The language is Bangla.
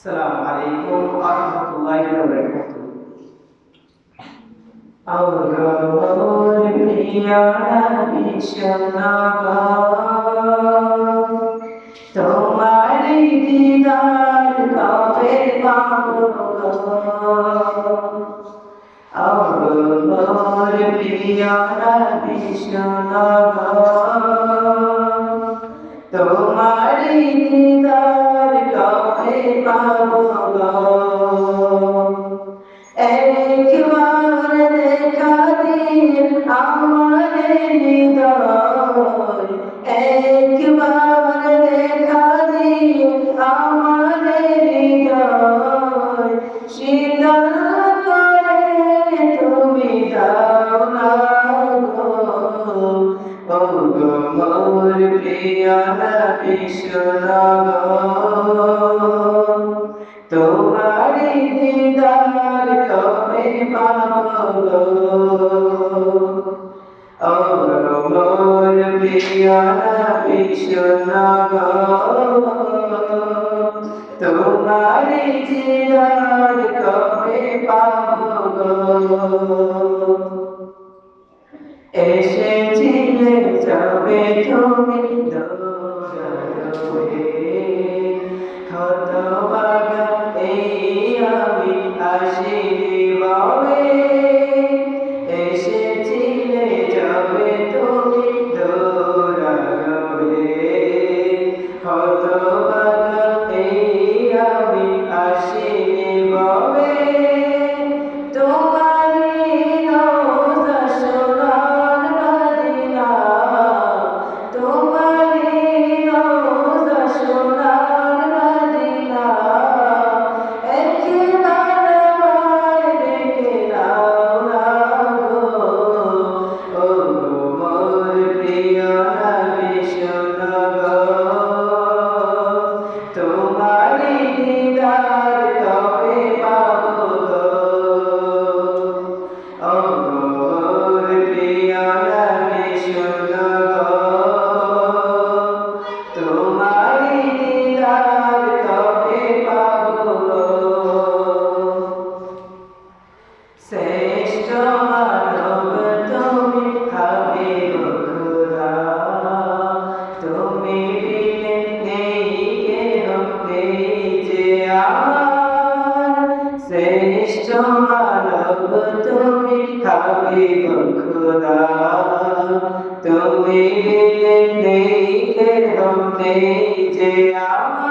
السلام عليكم ورحمة الله وبركاته أولور প্রিয়ারা বিশ্বনাগর তোমারি দিদার কবে পাবো অবলোর প্রিয়ারা বিশ্বনাগর তোমারি শীতল করে তুমি দাও না ও মোর প্রিয় তোমারি দিদার কবে পাবো তোমারি দিদার কবে পাবো এসেছিলে যাবে তুমি দৌড়াবে তুমি কেহ নেই যে আমার